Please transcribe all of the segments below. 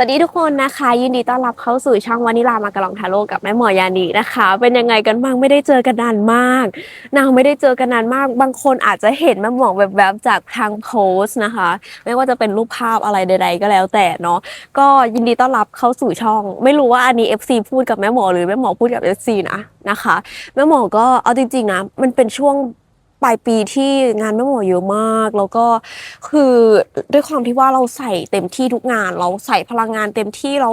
วัสดีทุกคนนะคะ ยินดีต้อนรับเข้าสู่ช่องวานิลามากระลองทาโร่กับแม่หมอยานีนะคะ เป็นยังไงกันบ้างไม่ได้เจอกันนานมากนางไม่ได้เจอกันนานมาก บางคนอาจจะเห็นแม่หมอแบบแบบๆจากทางโพสต์นะคะ ไม่ว่าจะเป็นรูปภาพอะไรใด ๆ ก็แล้วแต่เนาะก็ยินดีต้อนรับเข้าสู่ช่อง ไม่รู้ว่าอันนี้ FC พูดกับแม่หมอหรือแม่หมอพูดกับ FC นะนะคะแม่หมอก็เอาจริงๆนะมันเป็นช่วง ปลายปีที่งานแม่หมอเยอะมาก แล้วก็คือด้วยความที่ว่าเราใส่เต็มที่ทุกงาน เราใส่พลังงานเต็มที่เรา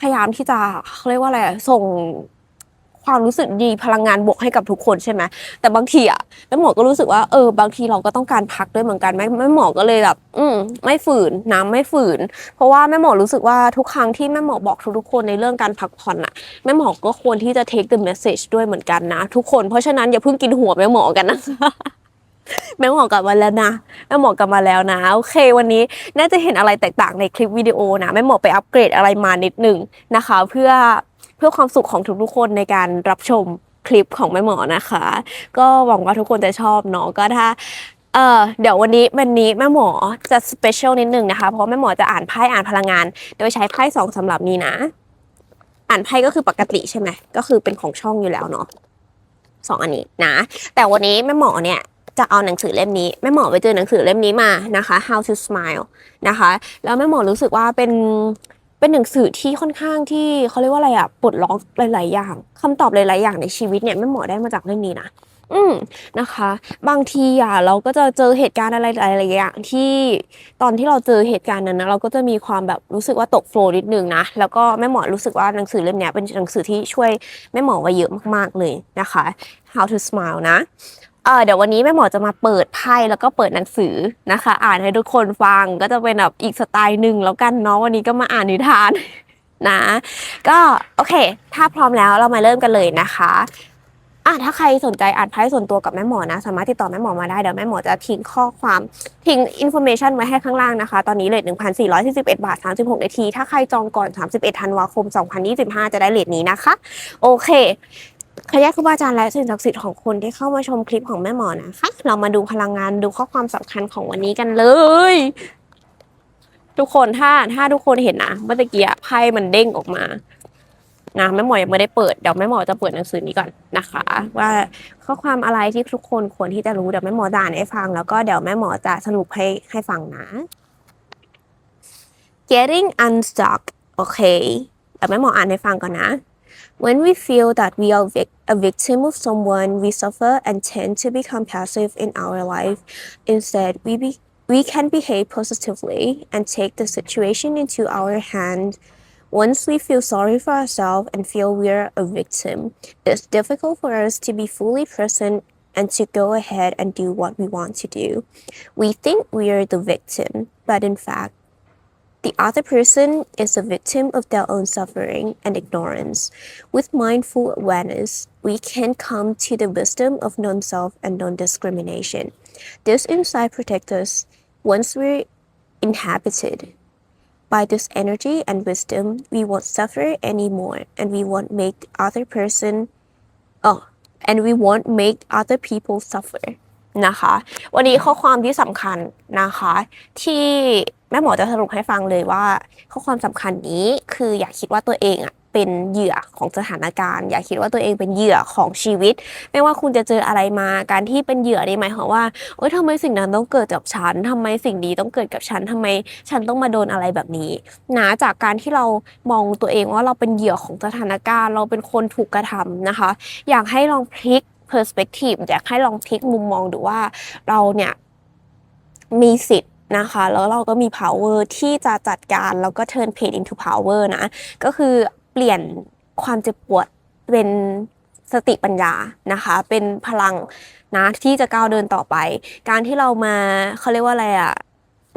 พยายามที่จะเขาเรียกว่าอะไรส่ง ความรู้สึกดีพลังงานบวกให้กับทุกคนใช่ไหมแต่บางทีอะแม่หมอก็รู้สึกว่าเออบางทีเราก็ต้องการพักด้วยเหมือนกันแม่แม่หมอก็เลยแบบอืมไม่ฝืนน้ำไม่ฝืน เพราะว่าแม่หมอรู้สึกว่าทุกครั้งที่แม่หมอบอกทุกๆคนในเรื่องการพักผ่อนอะแม่หมอก็ควรที่จะ take the message ด้วยเหมือนกันนะ ทุกคนเพราะฉะนั้นอย่าเพิ่งกินหัวแม่หมอกันนะคะแม่หมอกลับมาแล้วนะแม่หมอกลับมาแล้วนะโอเควันนี้น่าจะเห็นอะไรแตกต่างในคลิปวิดีโอนะแม่หมอไปอัปเกรดอะไรมานิดหนึ่งนะคะ เพื่อ เพื่อความสุขของทุกๆคนในการรับชมคลิปของแม่หมอนะคะ ก็หวังว่าทุกคนจะชอบเนาะก็ถ้าเออเดี๋ยววันนี้วันนี้แม่หมอจะสเปเชียลนิดนึงนะคะ เพราะแม่หมอจะอ่านไพ่อ่านพลังงาน โดยใช้ไพ่สองสำหรับนี้นะ อ่านไพ่ก็คือปกติใช่ไหมก็คือเป็นของช่องอยู่แล้วเนาะสองอันนี้นะ แต่วันนี้แม่หมอเนี่ยจะเอาหนังสือเล่มนี้แม่หมอไปเจอหนังสือเล่มนี้มานะคะ How to Smile นะคะ แล้วแม่หมอรู้สึกว่าเป็น เป็นหนังสือที่ค่อนข้างที่เขาเรียกว่าอะไรอะปลดล็อกหลาย ๆ อย่างคำตอบหลาย ๆ อย่างในชีวิตเนี่ยแม่หมอได้มาจากเล่มนี้นะอืมนะคะ บางทีอะเราก็จะเจอเหตุการณ์อะไรหลายๆอย่างที่ตอนที่เราเจอเหตุการณ์นั้นนะเราก็จะมีความแบบรู้สึกว่าตกโฟล์นิดนึงนะแล้วก็แม่หมอรู้สึกว่าหนังสือเล่มนี้เป็นหนังสือที่ช่วยแม่หมอไว้เยอะมากๆเลยนะคะ How to Smile นะ เออเดี๋ยววันนี้แม่หมอจะมาเปิดไพ่แล้วก็เปิดหนังสือนะคะ อ่านให้ทุกคนฟังก็จะเป็นแบบอีกสไตล์หนึ่งแล้วกันเนาะวันนี้ก็มาอ่านนิทานนะ ก็โอเค ถ้าพร้อมแล้วเรามาเริ่มกันเลยนะคะอะถ้าใครสนใจอ่านไพ่ส่วนตัวกับแม่หมอนะ สามารถติดต่อแม่หมอมาได้เดี๋ยวแม่หมอจะทิ้งข้อความทิ้งอินโฟเมชันไว้ให้ข้างล่างนะคะ ตอนนี้เลท1,441 บาท 36 นาที ถ้าใครจองก่อน 31 ธันวาคม 2025 จะได้เลทนี้นะคะ โอเค ขยะครูบาอาจารย์และสิ่งศักดิ์สิทธิ์ของคนที่เข้ามาชมคลิปของแม่หมอนะคะ เรามาดูพลังงานดูข้อความสำคัญของวันนี้กันเลย ทุกคนถ้าถ้าทุกคนเห็นนะเมื่อกี้ไพ่มันเด้งออกมานะแม่หมอยังไม่ได้เปิดเดี๋ยวแม่หมอจะเปิดหนังสือนี้ก่อนนะคะ ว่าข้อความอะไรที่ทุกคนควรที่จะรู้เดี๋ยวแม่หมอจะอ่านให้ฟัง แล้วก็เดี๋ยวแม่หมอจะสรุปให้ให้ฟังนะ getting unstuck โอเคเดี๋ยวแม่หมออ่านให้ฟังก่อนนะ When we feel that we are vic- a victim of someone, we suffer and tend to become passive in our life. Instead, we be- we can behave positively and take the situation into our hand. Once we feel sorry for ourselves and feel we're a victim, it's difficult for us to be fully present and to go ahead and do what we want to do. We think we're the victim, but in fact, the other person is a victim of their own suffering and ignorance. With mindful awareness, we can come to the wisdom of non self and non discrimination. This insight protects us once we're inhabited by this energy and wisdom, we won't suffer anymore and we won't make other person oh and we won't make other people suffer นะคะ วันนี้ข้อความที่สำคัญนะคะ ที่แม่หมอจะสรุปให้ฟังเลยว่า ข้อความสำคัญนี้คืออย่าคิดว่าตัวเองอะเป็นเหยื่อของสถานการณ์ อย่าคิดว่าตัวเองเป็นเหยื่อของชีวิต ไม่ว่าคุณจะเจออะไรมาการที่เป็นเหยื่อนี่หมายความว่าโอ๊ยทำไมสิ่งนั้นต้องเกิดกับฉันทำไมสิ่งนี้ต้องเกิดกับฉันทำไม ฉันต้องมาโดนอะไรแบบนี้นะจากการที่เรามองตัวเองว่าเราเป็นเหยื่อของสถานการณ์ เราเป็นคนถูกกระทำนะคะ อยากให้ลองพลิก perspective อยากให้ลองพลิกมุมมองดูว่าเราเนี่ยมีสิทธิ์นะคะ แล้วเราก็มี power ที่จะจัดการแล้วก็ turn pain into power นะ ก็คือเปลี่ยนความเจ็บปวดเป็นสติปัญญานะคะ เป็นพลังนะที่จะก้าวเดินต่อไป การที่เรามาเขาเรียกว่าอะไรอะ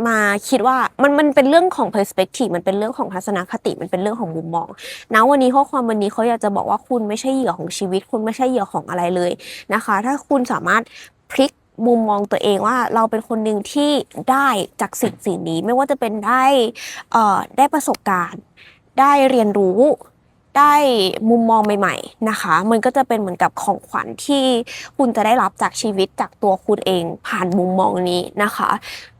มาคิดว่ามันมันเป็นเรื่องของ perspective มันเป็นเรื่องของทัศนคติมันเป็นเรื่องของมุมมองนะวันนี้ข้อความวันนี้เขาอยากจะบอกว่าคุณไม่ใช่เหยื่อของชีวิต คุณไม่ใช่เหยื่อของอะไรเลยนะคะ ถ้าคุณสามารถพลิกมุมมองตัวเองว่าเราเป็นคนหนึ่งที่ได้จากสิ่งสิ่งนี้ ไม่ว่าจะเป็นได้เอ่อได้ประสบการณ์ ได้เรียนรู้ ได้มุมมองใหม่ ๆนะคะ มันก็จะเป็นเหมือนกับของขวัญที่คุณจะได้รับจากชีวิตจากตัวคุณเองผ่านมุมมองนี้นะคะ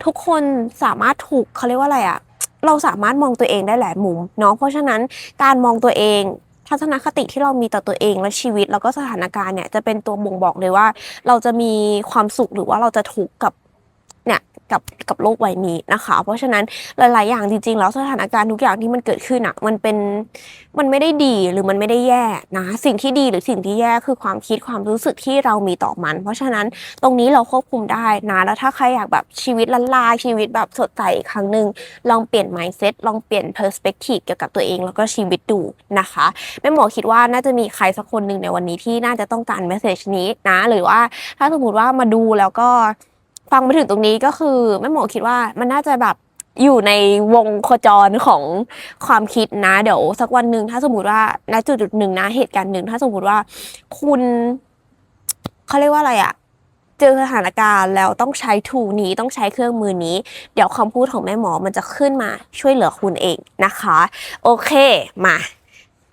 ทุกคนสามารถถูกเขาเรียกว่าอะไรอะเราสามารถมองตัวเองได้หลายมุมเนาะเพราะฉะนั้นการมองตัวเองทัศนคติที่เรามีต่อตัวเองและชีวิตแล้วก็สถานการณ์เนี่ยจะเป็นตัวบ่งบอกเลยว่า เราจะมีความสุขหรือว่าเราจะทุกข์กับ กับกับโลกใบนี้นะคะ เพราะฉะนั้นหลาย ๆ อย่างจริง ๆ แล้วสถานการณ์ทุกอย่างที่มันเกิดขึ้นอะมันเป็นมันไม่ได้ดีหรือมันไม่ได้แย่นะสิ่งที่ดีหรือสิ่งที่แย่คือความคิดความรู้สึกที่เรามีต่อมัน เพราะฉะนั้นตรงนี้เราควบคุมได้นะแล้วถ้าใครอยากแบบชีวิตลันลาชีวิตแบบสดใสอีกครั้งหนึ่งลองเปลี่ยน mindset ลองเปลี่ยน perspective เกี่ยวกับตัวเองแล้วก็ชีวิตดูนะคะแม่หมอคิดว่าน่าจะมีใครสักคนหนึ่งในวันนี้ที่น่าจะต้องการเมสเซจนี้นะ หรือว่าถ้าสมมติว่ามาดูแล้วก็ ฟังมาถึงตรงนี้ก็คือแม่หมอคิดว่ามันน่าจะแบบอยู่ในวงโคจรของความคิดนะ เดี๋ยวสักวันหนึ่งถ้าสมมติว่าณจุดจุดหนึ่งนะเหตุการณ์หนึ่งถ้าสมมติว่าคุณเขาเรียกว่าอะไรอะเจอสถานการณ์แล้วต้องใช้ทูนี้ต้องใช้เครื่องมือนี้ เดี๋ยวคำพูดของแม่หมอมันจะขึ้นมาช่วยเหลือคุณเองนะคะ โอเคมา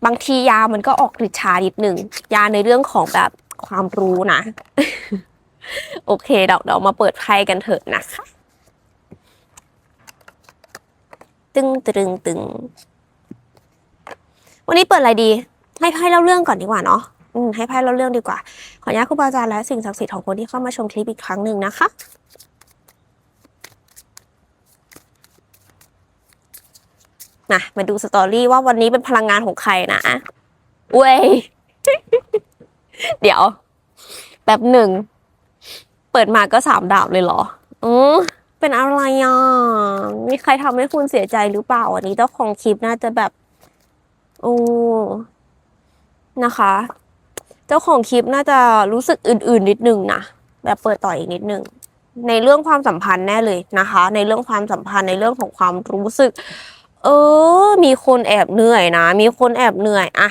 บางทียามันก็ออกฤทธิ์ชานิดหนึ่งยาในเรื่องของแบบความรู้นะ โอเคเดี๋ยวเรามาเปิดไพ่กันเถอะนะคะ ตึงตึงตึง วันนี้เปิดอะไรดี ให้ไพ่เล่าเรื่องก่อนดีกว่าเนาะอืมให้ไพ่เล่าเรื่องดีกว่า ขออนุญาตครูบาอาจารย์และสิ่งศักดิ์สิทธิ์ของคนที่เข้ามาชมคลิปอีกครั้งหนึ่งนะคะนะมาดูสตอรี่ว่าวันนี้เป็นพลังงานของใครนะเว้ย เดี๋ยว แป๊บหนึ่ง เปิดมาก็สามดาบเลยเหรอ อือเป็นอะไรอะ มีใครทำให้คุณเสียใจหรือเปล่า อันนี้เจ้าของคลิปน่าจะแบบ โอ้นะคะ เจ้าของคลิปน่าจะรู้สึกอื่น ๆ นิดนึงนะ แบบเปิดต่ออีกนิดนึง ในเรื่องความสัมพันธ์แน่เลยนะคะ ในเรื่องความสัมพันธ์ในเรื่องของความรู้สึก เออ มีคนแอบเหนื่อยนะ มีคนแอบเหนื่อยอะ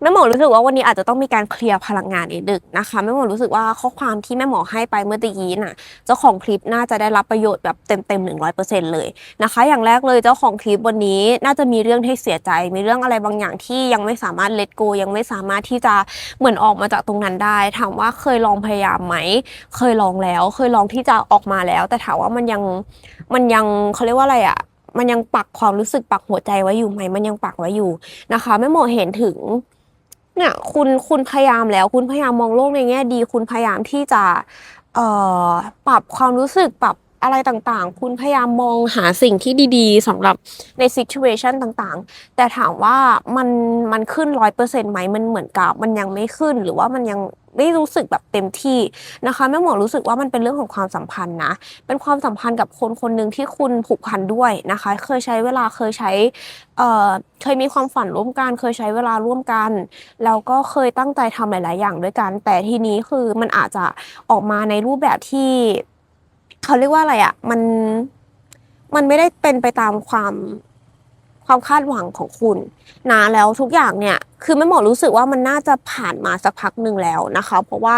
แม่หมอรู้สึกว่าวันนี้อาจจะต้องมีการเคลียร์พลังงานนิดนึงนะคะแม่หมอรู้สึกว่าข้อความที่แม่หมอให้ไปเมื่อตะกี้น่ะเจ้าของคลิปน่าจะได้รับประโยชน์แบบเต็มเต็มหนึ่งร้อยเปอร์เซ็นต์เลยนะคะ อย่างแรกเลยเจ้าของคลิปวันนี้น่าจะมีเรื่องให้เสียใจ มีเรื่องอะไรบางอย่างที่ยังไม่สามารถเล t โกยังไม่สามารถที่จะเหมือนออกมาจากตรงนั้นได้ ถามว่าเคยลองพยายามไหม เคยลองแล้ว เคยลองที่จะออกมาแล้ว แต่ถามว่ามันยังมันยังเขาเรียกว่าอะไรอะมันยังปักความรู้สึกปักหัวใจไว้อยู่ไหม มันยังปักไว้อยู่นะคะแม่หมอเห็นถึง เนี่ยคุณคุณพยายามแล้ว คุณพยายามมองโลกในแง่ดี คุณพยายามที่จะเอ่อปรับความรู้สึกปรับอะไรต่างๆ คุณพยายามมองหาสิ่งที่ดีๆสำหรับใน situation ต่างๆ แต่ถามว่ามันมันขึ้นร้อยเปอร์เซ็นต์ไหมมันเหมือนกับมันยังไม่ขึ้นหรือว่ามันยัง ไม่รู้สึกแบบเต็มที่นะคะแม่หมอรู้สึกว่ามันเป็นเรื่องของความสัมพันธ์นะ เป็นความสัมพันธ์กับคนคนหนึ่งที่คุณผูกพันด้วยนะคะ เคยใช้เวลาเคยใช้เอ่อเคยมีความฝันร่วมกัน เคยใช้เวลาร่วมกัน แล้วก็เคยตั้งใจทำหลาย ๆ อย่างด้วยกัน แต่ทีนี้คือมันอาจจะออกมาในรูปแบบที่เขาเรียกว่าอะไรอะ่ะมันมันไม่ได้เป็นไปตามความ ความคาดหวังของคุณนะแล้วทุกอย่างเนี่ยคือแม่หมอรู้สึกว่ามันน่าจะผ่านมาสักพักหนึ่งแล้วนะคะ เพราะว่า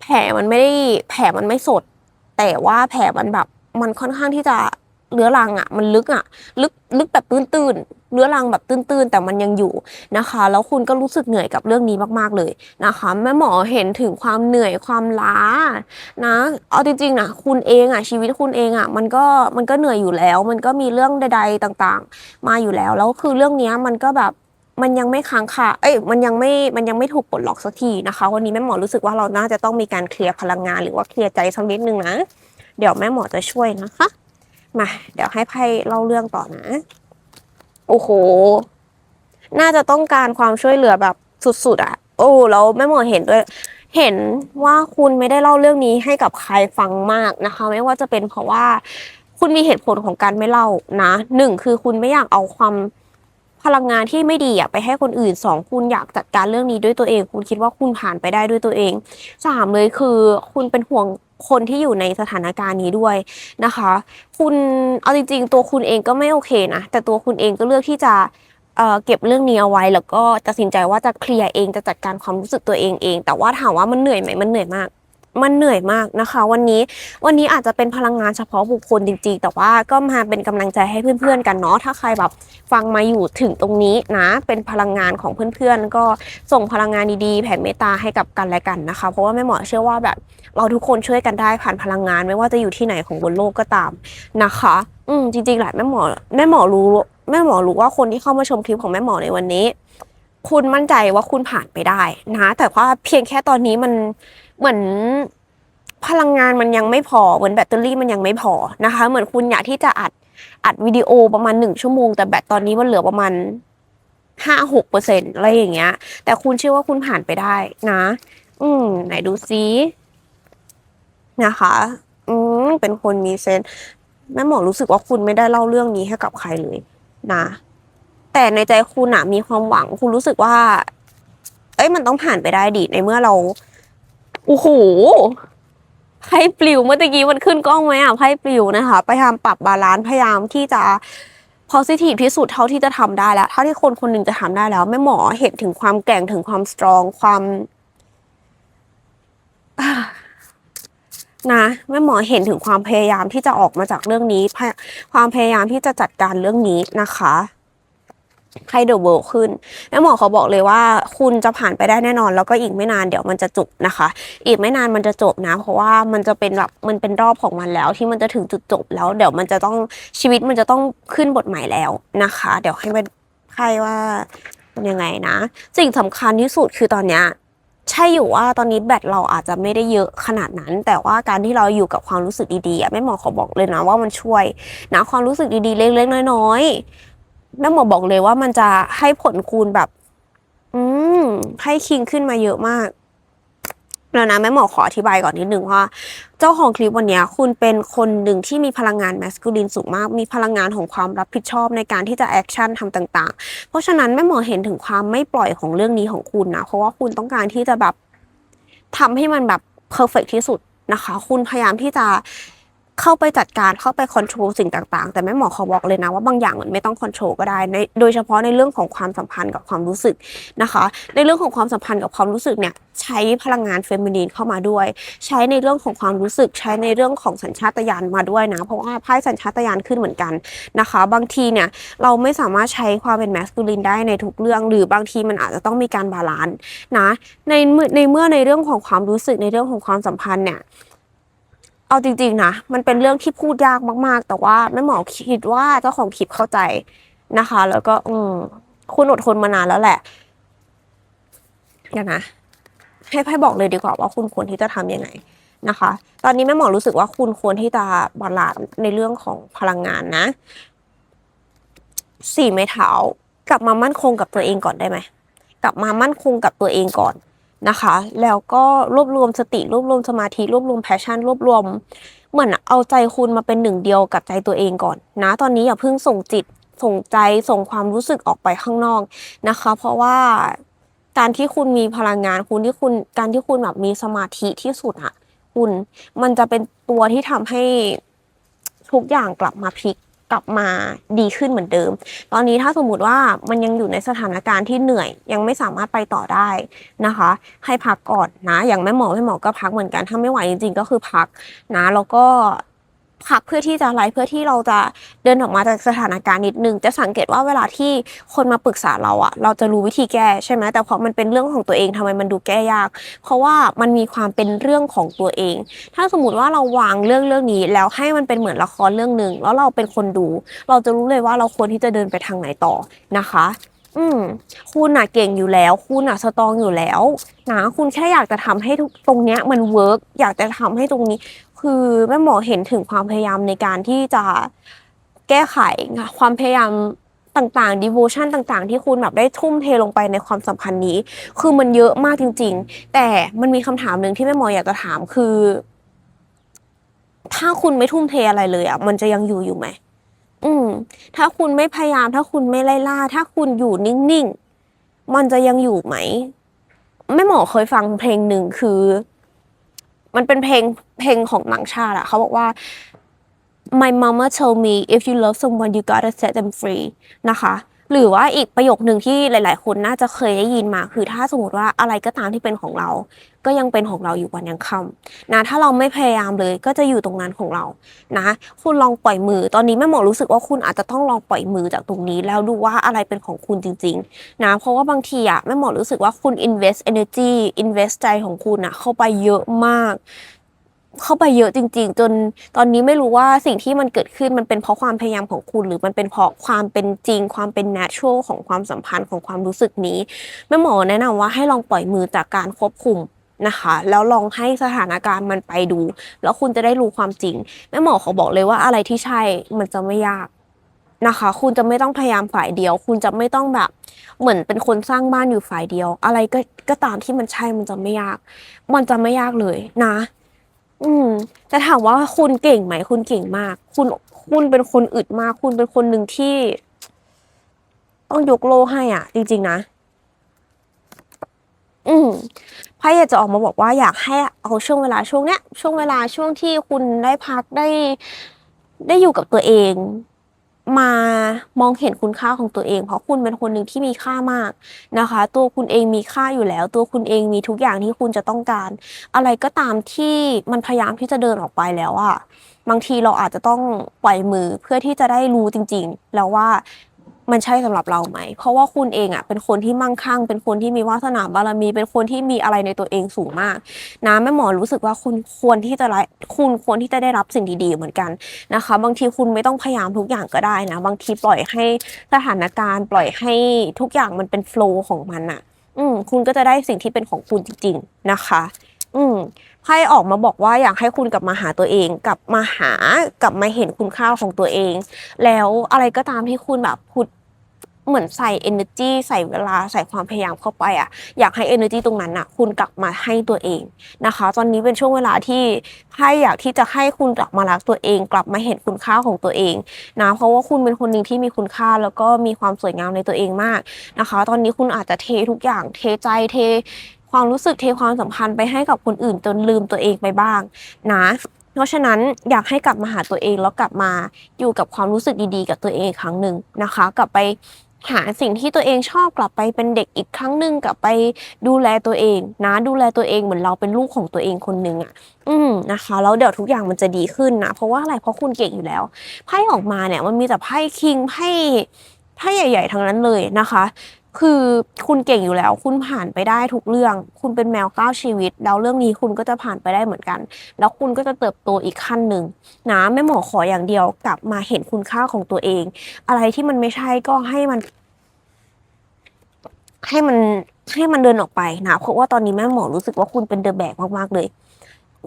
แผลมันไม่ได้แผลมันไม่สด แต่ว่าแผลมันแบบมันค่อนข้างที่จะ เรื้อรังอะ่ะมันลึกอะ่ะลึกลึกแบบตื้นๆเรื้อรังแบบตื้นๆ แต่มันยังอยู่นะคะ แล้วคุณก็รู้สึกเหนื่อยกับเรื่องนี้มากๆเลยนะคะแม่หมอเห็นถึงความเหนื่อยความล้านะเอาจริงๆนะคุณเองอะชีวิตคุณเองอะมันก็มันก็เหนื่อยอยู่แล้ว มันก็มีเรื่องใด ๆต่างๆ มาอยู่แล้วแล้วคือเรื่องนี้มันก็แบบมันยังไม่ค้างคาเอ้ย มันยังไม่ มันยังไม่ถูกปลดล็อกสักทีนะคะ วันนี้แม่หมอรู้สึกว่าเราน่าจะต้องมีการเคลียร์พลังงานหรือว่าเคลียร์ใจสักนิดนึงนะ เดี๋ยวแม่หมอจะช่วยนะคะ มา เดี๋ยวให้ไพ่เล่าเรื่องต่อนะ โอ้โห น่าจะต้องการความช่วยเหลือแบบสุดๆอะโอ้แล้วแม่หมอเห็นด้วย เห็นว่าคุณไม่ได้เล่าเรื่องนี้ให้กับใครฟังมากนะคะ ไม่ว่าจะเป็นเพราะว่า คุณมีเหตุผลของการไม่เล่านะหนึ่งคือคุณไม่อยากเอาความ พลังงานที่ไม่ดีอะไปให้คนอื่นสองคุณอยากจัดการเรื่องนี้ด้วยตัวเอง คุณคิดว่าคุณผ่านไปได้ด้วยตัวเองสามเลยคือคุณเป็นห่วงคนที่อยู่ในสถานการณ์นี้ด้วยนะคะ คุณเอาจริง ๆ ตัวคุณเองก็ไม่โอเคนะแต่ตัวคุณเองก็เลือกที่จะเอ่อเก็บเรื่องนี้เอาไว้แล้วก็ตัดสินใจว่าจะเคลียร์เองจะจัดการความรู้สึกตัวเองเอง แต่ว่าถามว่ามันเหนื่อยไหมมันเหนื่อยมาก มันเหนื่อยมากนะคะ วันนี้วันนี้อาจจะเป็นพลังงานเฉพาะบุคคลจริงๆ แต่ว่าก็มาเป็นกำลังใจให้เพื่อนๆกันเนาะถ้าใครแบบฟังมาอยู่ถึงตรงนี้นะ เป็นพลังงานของเพื่อนๆ ก็ส่งพลังงานดีๆแผ่เมตตาให้กับกันและกันนะคะ เพราะว่าแม่หมอเชื่อว่าแบบเราทุกคนช่วยกันได้ผ่านพลังงานไม่ว่าจะอยู่ที่ไหนของบนโลกก็ตามนะคะ อืมจริงๆแหละแม่หมอแม่หมอรู้แม่หมอรู้ว่าคนที่เข้ามาชมคลิปของแม่หมอในวันนี้ คุณมั่นใจว่าคุณผ่านไปได้นะ แต่ว่าเพียงแค่ตอนนี้มัน เหมือนพลังงานมันยังไม่พอเหมือนแบตเตอรี่มันยังไม่พอนะคะ เหมือนคุณอยากที่จะอัดอัดวิดีโอประมาณหนึ่งชั่วโมง แต่แบตตอนนี้มันเหลือประมาณห้าหกเปอร์เซ็นอะไรอย่างเงี้ย แต่คุณเชื่อว่าคุณผ่านไปได้นะ อืม ไหนดูซินะคะ อืมเป็นคนมีเซนแม่หมอรู้สึกว่าคุณไม่ได้เล่าเรื่องนี้ให้กับใครเลย นะ แต่ในใจคุณอะมีความหวัง คุณรู้สึกว่า เอ้ยมันต้องผ่านไปได้ดิในเมื่อเรา โอ้โหไพ่ปลิวเมื่อกี้มันขึ้นกล้องไหมอะไพ่ปลิวนะคะ พยายามปรับบาลานซ์พยายามที่จะ positive ที่สุดเท่าที่จะทำได้แล้วเท่าที่คนคนหนึ่งจะทำได้แล้วแม่หมอเห็นถึงความแกร่งถึงความสตรองความนะแม่หมอเห็นถึงความพยายามที่จะออกมาจากเรื่องนี้ ความพยายามที่จะจัดการเรื่องนี้นะคะ ให้เดอะเวิลด์ขึ้นแม่หมอเขาบอกเลยว่าคุณจะผ่านไปได้แน่นอน แล้วก็อีกไม่นานเดี๋ยวมันจะจบนะคะ อีกไม่นานมันจะจบนะ เพราะว่ามันจะเป็นแบบมันเป็นรอบของมันแล้ว ที่มันจะถึงจุดจบแล้ว เดี๋ยวมันจะต้องชีวิตมันจะต้องขึ้นบทใหม่แล้วนะคะ เดี๋ยวให้ไปใครว่าเป็นยังไงนะสิ่งสำคัญที่สุดคือตอนเนี้ยใช่อยู่ว่าตอนนี้แบตเราอาจจะไม่ได้เยอะขนาดนั้น แต่ว่าการที่เราอยู่กับความรู้สึกดีๆแม่หมอขอบอกเลยนะว่ามันช่วยนะความรู้สึกดีๆเล็กๆน้อยๆ แม่หมอบอกเลยว่ามันจะให้ผลคูณแบบ อืมให้คิงขึ้นมาเยอะมากแล้วนะแม่หมอขออธิบายก่อนนิดนึงว่า เจ้าของคลิปวันนี้คุณเป็นคนหนึ่งที่มีพลังงานแมสคูลินสูงมาก มีพลังงานของความรับผิดชอบในการที่จะแอคชั่นทำต่าง ๆ เพราะฉะนั้นแม่หมอเห็นถึงความไม่ปล่อยของเรื่องนี้ของคุณนะ เพราะว่าคุณต้องการที่จะแบบทำให้มันแบบเพอร์เฟกที่สุดนะคะ คุณพยายามที่จะ เข้าไปจัดการเข้าไปคอนโทรลสิ่งต่างๆ แต่แม่หมอเขาบอกเลยนะว่าบางอย่างมันไม่ต้องคอนโทรลก็ได้ในโดยเฉพาะในเรื่องของความสัมพันธ์กับความรู้สึกนะคะ ในเรื่องของความสัมพันธ์กับความรู้สึกเนี่ยใช้พลังงานเฟมินีนเข้ามาด้วย ใช้ในเรื่องของความรู้สึก ใช้ในเรื่องของสัญชาตญาณมาด้วยนะ เพราะว่าไพ่สัญชาตญาณขึ้นเหมือนกันนะคะ บางทีเนี่ยเราไม่สามารถใช้ความเป็นแมสคูลินได้ในทุกเรื่อง หรือบางทีมันอาจจะต้องมีการบาลานซ์นะในในเมื่อในเรื่องของความรู้สึกในเรื่องของความสัมพันธ์เนี่ย เอาจริง ๆ นะ มันเป็นเรื่องที่พูดยากมาก ๆ แต่ว่าแม่หมอคิดว่าเจ้าของคลิปเข้าใจนะคะ แล้วก็อืมคุณอดทนมานานแล้วแหละเดี๋ยวนะ ให้ไพ่บอกเลยดีกว่าว่าคุณควรที่จะทำยังไงนะคะ ตอนนี้แม่หมอรู้สึกว่าคุณควรที่จะบาลานซ์ในเรื่องของพลังงานนะ สี่ไม้เท้ากลับมามั่นคงกับตัวเองก่อนได้ไหม กลับมามั่นคงกับตัวเองก่อน นะคะ แล้วก็รวบรวมสติรวบรวมสมาธิรวบรวมแพชชั่นรวบรวม เหมือนเอาใจคุณมาเป็นหนึ่งเดียวกับใจตัวเองก่อนนะ ตอนนี้อย่าเพิ่งส่งจิตส่งใจส่งความรู้สึกออกไปข้างนอกนะคะ เพราะว่าการที่คุณมีพลังงานคุณที่คุณการที่คุณแบบมีสมาธิที่สุดอะคุณมันจะเป็นตัวที่ทำให้ทุกอย่างกลับมาพลิก กลับมาดีขึ้นเหมือนเดิม ตอนนี้ถ้าสมมติว่ามันยังอยู่ในสถานการณ์ที่เหนื่อย ยังไม่สามารถไปต่อได้นะคะ ให้พักก่อนนะ อย่างแม่หมอแม่หมอก็พักเหมือนกันถ้าไม่ไหวจริงๆก็คือพักนะแล้วก็ พักเพื่อที่จะอะไรเพื่อที่เราจะเดินออกมาจากสถานการณ์นิดนึง จะสังเกตว่าเวลาที่คนมาปรึกษาเราอะเราจะรู้วิธีแก้ใช่ไหมแต่พอมันเป็นเรื่องของตัวเองทำไมมันดูแก้ยาก เพราะว่ามันมีความเป็นเรื่องของตัวเอง ถ้าสมมติว่าเราวางเรื่องเรื่องนี้ แล้วให้มันเป็นเหมือนละครเรื่องหนึ่งแล้วเราเป็นคนดู เราจะรู้เลยว่าเราควรที่จะเดินไปทางไหนต่อนะคะ อืม คุณน่ะเก่งอยู่แล้ว คุณน่ะสตรองอยู่แล้วนะคุณแค่อยากจะทำให้ตรงเนี้ยมันเวิร์กอยากจะทำให้ตรงนี้ คือแม่หมอเห็นถึงความพยายามในการที่จะแก้ไขความพยายามต่างๆ devotion ต่างๆ ที่คุณแบบได้ทุ่มเทลงไปในความสัมพันธ์นี้ คือมันเยอะมากจริง ๆ แต่มันมีคำถามหนึ่งที่แม่หมออยากจะถามคือ ถ้าคุณไม่ทุ่มเทอะไรเลยอะ มันจะยังอยู่อยู่ไหม อืม ถ้าคุณไม่พยายาม ถ้าคุณไม่ไล่ล่า ถ้าคุณอยู่นิ่ง ๆ มันจะยังอยู่ไหม แม่หมอเคยฟังเพลงหนึ่งคือ มันเป็นเพลงเพลงของต่างชาติอะเขาบอกว่า My mama told me if you love someone you gotta set them free นะคะ หรือว่าอีกประโยคหนึ่งที่หลาย ๆ คนน่าจะเคยได้ยินมา คือถ้าสมมติว่าอะไรก็ตามที่เป็นของเรา ก็ยังเป็นของเราอยู่วันยังค่ำนะถ้าเราไม่พยายามเลยก็จะอยู่ตรงนั้นของเรานะคุณลองปล่อยมือตอนนี้แม่หมอรู้สึกว่าคุณอาจจะต้องลองปล่อยมือจากตรงนี้ แล้วดูว่าอะไรเป็นของคุณจริงๆนะเพราะว่าบางทีอะแม่หมอรู้สึกว่าคุณ invest energy invest ใจของคุณอะเข้าไปเยอะมากเข้าไปเยอะจริง ๆ จนตอนนี้ไม่รู้ว่าสิ่งที่มันเกิดขึ้นมันเป็นเพราะความพยายามของคุณ หรือมันเป็นเพราะความเป็นจริง ความเป็น natural ของความสัมพันธ์ของความรู้สึกนี้แม่หมอแนะนำว่าให้ลองปล่อยมือจากการควบคุม นะคะ แล้วลองให้สถานการณ์มันไปดู แล้วคุณจะได้รู้ความจริงแม่หมอเขาบอกเลยว่าอะไรที่ใช่มันจะไม่ยากนะคะ คุณจะไม่ต้องพยายามฝ่ายเดียว คุณจะไม่ต้องแบบ เหมือนเป็นคนสร้างบ้านอยู่ฝ่ายเดียว อะไรก็ก็ตามที่มันใช่มันจะไม่ยาก มันจะไม่ยากเลยนะ อืมแต่ถามว่าคุณเก่งไหม คุณเก่งมาก คุณคุณเป็นคนอึดมาก คุณเป็นคนหนึ่งที่ ต้องยกโลให้อะ จริง ๆ นะ อืมไพ่อยากจะออกมาบอกว่าอยากให้เอาช่วงเวลาช่วงเนี้ยช่วงเวลาช่วงที่คุณได้พักได้ ได้อยู่กับตัวเอง มามองเห็นคุณค่าของตัวเอง เพราะคุณเป็นคนหนึ่งที่มีค่ามากนะคะ ตัวคุณเองมีค่าอยู่แล้ว ตัวคุณเองมีทุกอย่างที่คุณจะต้องการ อะไรก็ตามที่มันพยายามที่จะเดินออกไปแล้วอะบางทีเราอาจจะต้องปล่อยมือเพื่อที่จะได้รู้จริง ๆ แล้วว่า มันใช่สำหรับเราไหม เพราะว่าคุณเองอะเป็นคนที่มั่งคั่ง เป็นคนที่มีวาสนาบารมี เป็นคนที่มีอะไรในตัวเองสูงมากนะแม่หมอรู้สึกว่าคุณควรที่จะได้คุณควรที่จะได้รับสิ่งดีๆเหมือนกันนะคะ บางทีคุณไม่ต้องพยายามทุกอย่างก็ได้นะ บางทีปล่อยให้สถานการณ์ ปล่อยให้ทุกอย่างมันเป็นโฟล์ของมันอะ อืมคุณก็จะได้สิ่งที่เป็นของคุณจริง ๆ นะคะ อืมไพ่ออกมาบอกว่าอยากให้คุณกลับมาหาตัวเอง กลับมาหากลับมาเห็นคุณค่าของตัวเอง แล้วอะไรก็ตามที่คุณแบบพุด เหมือนใส่ energy ใส่เวลาใส่ความพยายามเข้าไปอะอยากให้ energy ตรงนั้นอะคุณกลับมาให้ตัวเองนะคะ ตอนนี้เป็นช่วงเวลาที่ไพ่อยากที่จะให้คุณกลับมารักตัวเอง กลับมาเห็นคุณค่าของตัวเองนะเพราะว่าคุณเป็นคนหนึ่งที่มีคุณค่าแล้วก็มีความสวยงามในตัวเองมากนะคะ ตอนนี้คุณอาจจะเททุกอย่างเทใจเทความรู้สึกเทความสัมพันธ์ไปให้กับคนอื่นจนลืมตัวเองไปบ้างนะเพราะฉะนั้นอยากให้กลับมาหาตัวเองแล้วกลับมาอยู่กับความรู้สึกดีๆ กับตัวเองครั้งหนึ่งนะคะ กลับไป หาสิ่งที่ตัวเองชอบกลับไปเป็นเด็กอีกครั้งหนึ่งกลับไปดูแลตัวเอง นะดูแลตัวเองเหมือนเราเป็นลูกของตัวเองคนหนึ่งอะ อืมนะคะแล้วเดี๋ยวทุกอย่างมันจะดีขึ้นนะเพราะว่าอะไรเพราะคุณเก่งอยู่แล้วไพ่ออกมาเนี่ยมันมีแต่ไพ่คิงไพ่ไพ่ใหญ่ ๆทั้งนั้นเลยนะคะ คือคุณเก่งอยู่แล้ว คุณผ่านไปได้ทุกเรื่อง คุณเป็นแมวก้าวชีวิต แล้วเรื่องนี้คุณก็จะผ่านไปได้เหมือนกัน แล้วคุณก็จะเติบโตอีกขั้นหนึ่งนะแม่หมอขออย่างเดียวกลับมาเห็นคุณค่าของตัวเอง อะไรที่มันไม่ใช่ก็ให้มัน ให้มันให้มันเดินออกไปนะเพราะว่าตอนนี้แม่หมอรู้สึกว่าคุณเป็นเดอะแบกมากๆเลย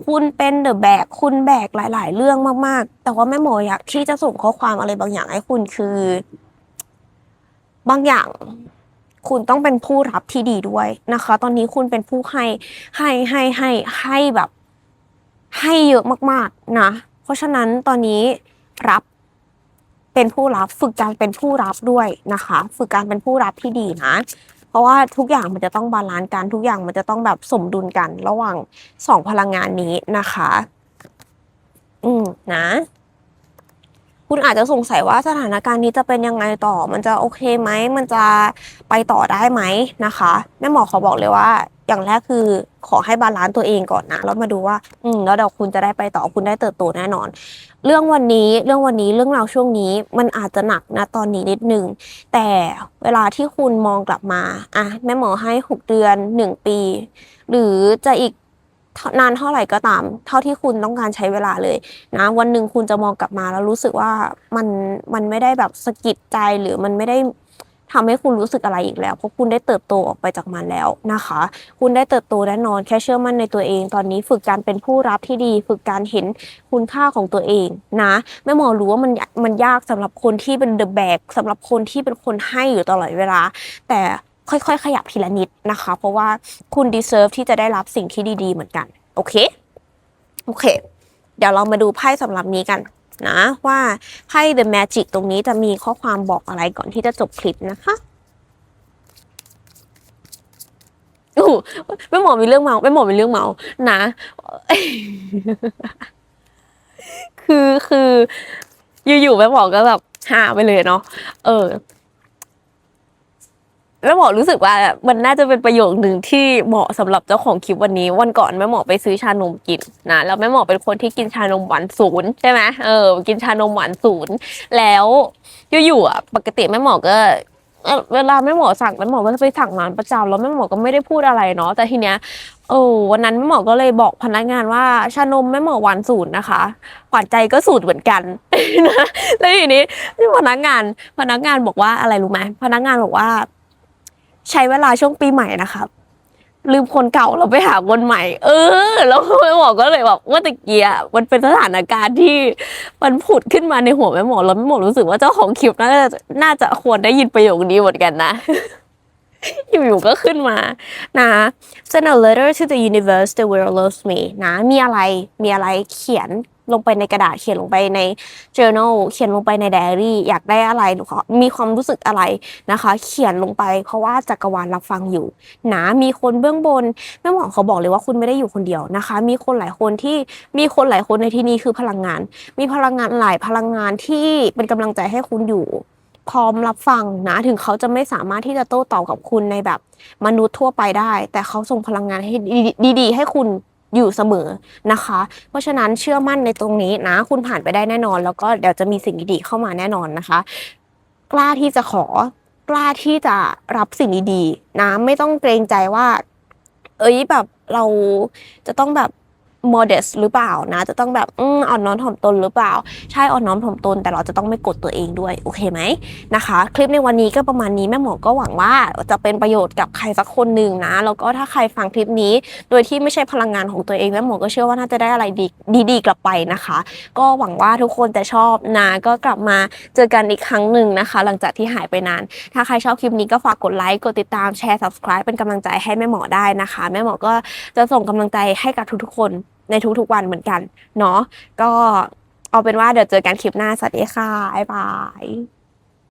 คุณเป็นเดอะแบกคุณแบกหลาย ๆ เรื่องมากๆ แต่ว่าแม่หมออยากที่จะส่งข้อความอะไรบางอย่างให้คุณคือ บางอย่าง คุณต้องเป็นผู้รับที่ดีด้วยนะคะ ตอนนี้คุณเป็นผู้ให้ให้ให้ให้ให้แบบ ให้เยอะมากๆนะ เพราะฉะนั้นตอนนี้รับเป็นผู้รับฝึกการเป็นผู้รับด้วยนะคะ ฝึกการเป็นผู้รับที่ดีนะ เพราะว่าทุกอย่างมันจะต้องบาลานซ์กันทุกอย่างมันจะต้องแบบสมดุลกันระหว่างสองพลังงานนี้นะคะ อืมนะ คุณอาจจะสงสัยว่าสถานการณ์นี้จะเป็นยังไงต่อ มันจะโอเคไหม มันจะไปต่อได้ไหมนะคะ แม่หมอขอบอกเลยว่า อย่างแรกคือขอให้บาลานซ์ตัวเองก่อนนะ แล้วมาดูว่า อืม แล้วเดี๋ยวคุณจะได้ไปต่อ คุณได้เติบโตแน่นอน เรื่องวันนี้ เรื่องวันนี้ เรื่องราวช่วงนี้ มันอาจจะหนักนะตอนนี้นิดนึง แต่เวลาที่คุณมองกลับมา อะ แม่หมอให้หกเดือนหนึ่งปี หรือจะอีก นานเท่าไหร่ก็ตาม เท่าที่คุณต้องการใช้เวลาเลยนะวันหนึ่งคุณจะมองกลับมาแล้วรู้สึกว่ามันมันไม่ได้แบบสะกิดใจหรือมันไม่ได้ทำให้คุณรู้สึกอะไรอีกแล้ว เพราะคุณได้เติบโตออกไปจากมันแล้วนะคะ คุณได้เติบโตแน่นอนแค่เชื่อมั่นในตัวเอง ตอนนี้ฝึกการเป็นผู้รับที่ดี ฝึกการเห็นคุณค่าของตัวเองนะแม่หมอรู้ว่ามันมันยากสำหรับคนที่เป็นเดอะแบกสำหรับคนที่เป็นคนให้อยู่ตลอดเวลา แต่ ค่อยๆ ขยับทีละนิดนะคะ เพราะว่าคุณ deserve ที่จะได้รับสิ่งที่ดีๆ เหมือนกัน โอเค โอเค เดี๋ยวเรามาดูไพ่สำหรับนี้กันนะว่าไพ่ The Magic ตรงนี้จะมีข้อความบอกอะไรก่อนที่จะจบคลิปนะคะโอ้ไม่หมอมีเรื่องเมาไม่หมอมีเรื่องเมานะ คือคือ อยู่ๆแม่หมอก็แบบหาไปเลยเนาะเออ แม่หมอรู้สึกว่ามันน่าจะเป็นประโยคหนึ่งที่เหมาะสำหรับเจ้าของคลิปวันนี้ วันก่อนแม่หมอไปซื้อชานมกินนะแล้วแม่หมอเป็นคนที่กินชานมหวานศูนย์ใช่ไหมเออกินชานมหวานศูนย์แล้วอยู่ๆอะปกติแม่หมอก็เวลาแม่หมอสั่งแม่หมอก็จะไปสั่งร้านประจำแล้วแม่หมอก็ไม่ได้พูดอะไรเนาะแต่ทีเนี้ยโอ้วันนั้นแม่หมอก็เลยบอกพนักงานว่าชานมแม่หมอหวานศูนย์นะคะหวานใจก็สูตรเหมือนกันนะแล้วทีนี้พนักงานพนักงานบอกว่าอะไรรู้ไหมพนักงานบอกว่า ใช้เวลาช่วงปีใหม่นะครับ ลืมคนเก่าเราไปหาคนใหม่ เออ แล้วแม่หมอก็เลยแบบว่าตะเกียมันเป็นสถานการณ์ที่มันผุดขึ้นมาในหัวแม่หมอแล้วแม่หมอรู้สึกว่าเจ้าของคลิปน่าจะน่าจะควรได้ยินประโยคนี้เหมือนกันนะ อยู่ๆก็ขึ้นมานะ send a letter to the universe the world loves me นะ มีอะไรมีอะไรเขียนลงไปในกระดาษเขียนลงไปใน journal เขียนลงไปใน diary อยากได้อะไรหรือมีความรู้สึกอะไรนะคะ เขียนลงไปเพราะว่าจักรวาลรับฟังอยู่นะมีคนเบื้องบนแม่หมอเขาบอกเลยว่าคุณไม่ได้อยู่คนเดียวนะคะ มีคนหลายคนที่มีคนหลายคนในที่นี้คือพลังงาน มีพลังงานหลายพลังงานที่เป็นกำลังใจให้คุณอยู่ พร้อมรับฟังนะ ถึงเขาจะไม่สามารถที่จะโต้ตอบกับคุณในแบบมนุษย์ทั่วไปได้ แต่เขาส่งพลังงานให้ดีๆ ให้คุณอยู่เสมอนะคะ เพราะฉะนั้นเชื่อมั่นในตรงนี้นะ คุณผ่านไปได้แน่นอน แล้วก็เดี๋ยวจะมีสิ่งดีๆเข้ามาแน่นอนนะคะ กล้าที่จะขอกล้าที่จะรับสิ่งดีๆนะ ไม่ต้องเกรงใจว่า เอ้ยแบบเราจะต้องแบบ modest หรือเปล่านะ จะต้องแบบอืมอ่อนน้อมถ่อมตนหรือเปล่า ใช่อ่อนน้อมถ่อมตน แต่เราจะต้องไม่กดตัวเองด้วย โอเคไหมนะคะ คลิปในวันนี้ก็ประมาณนี้แม่หมอก็หวังว่าจะเป็นประโยชน์กับใครสักคนหนึ่งนะ แล้วก็ถ้าใครฟังคลิปนี้ โดยที่ไม่ใช่พลังงานของตัวเองแม่หมอก็เชื่อว่าน่าจะได้อะไรดีดีๆกลับไปนะคะ ก็หวังว่าทุกคนจะชอบนะ ก็กลับมาเจอกันอีกครั้งหนึ่งนะคะ หลังจากที่หายไปนาน ถ้าใครชอบคลิปนี้ก็ฝากกดไลค์กดติดตามแชร์ subscribe เป็นกำลังใจให้แม่หมอได้นะคะ แม่หมอก็จะส่งกำลังใจให้กับทุกๆคน ในทุกๆวันเหมือนกัน เนาะก็เอาเป็นว่าเดี๋ยวเจอกันคลิปหน้าสวัสดีค่ะบ๊ายบาย